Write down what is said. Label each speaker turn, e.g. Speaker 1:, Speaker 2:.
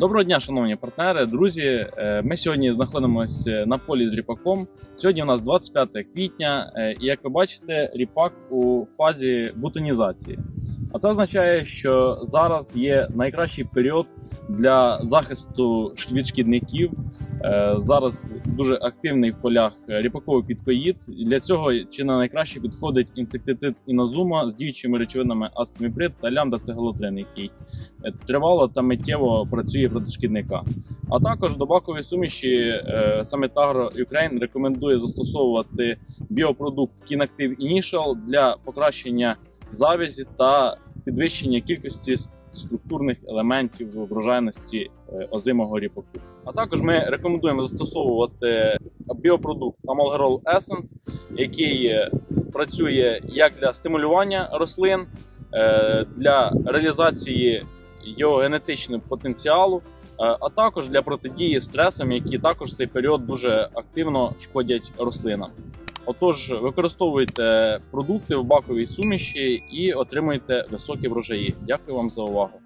Speaker 1: Доброго дня, шановні партнери, друзі. Е, Ми сьогодні знаходимося на полі з ріпаком. Сьогодні у нас 25 квітня, е, і як ви бачите, ріпак у фазі бутонізації. А це означає, що зараз є найкращий період для захисту від шкідників. Е, Зараз дуже активний в полях ріпаковий підкоїд. Для цього чи не найкраще підходить інсектицид інозума з діючими речовинами астміприд та лямда-цегалотрин, який е, тривало та миттєво працює проти шкідника. А також до бакової суміші е, саме Tagro Ukraine рекомендує застосовувати біопродукт Kinactiv Initial для покращення завязі та підвищення кількості структурних елементів врожайності е, озимого ріпаку. А також ми рекомендуємо застосовувати біопродукт Amalgerol Essence, який е, працює як для стимулювання рослин, е, для реалізації його генетичного потенціалу, е, а також для протидії стресам, які також в цей період дуже активно шкодять рослинам. Отож, використовуйте продукти в баковій суміші і отримуйте високі врожаї. Дякую вам за увагу.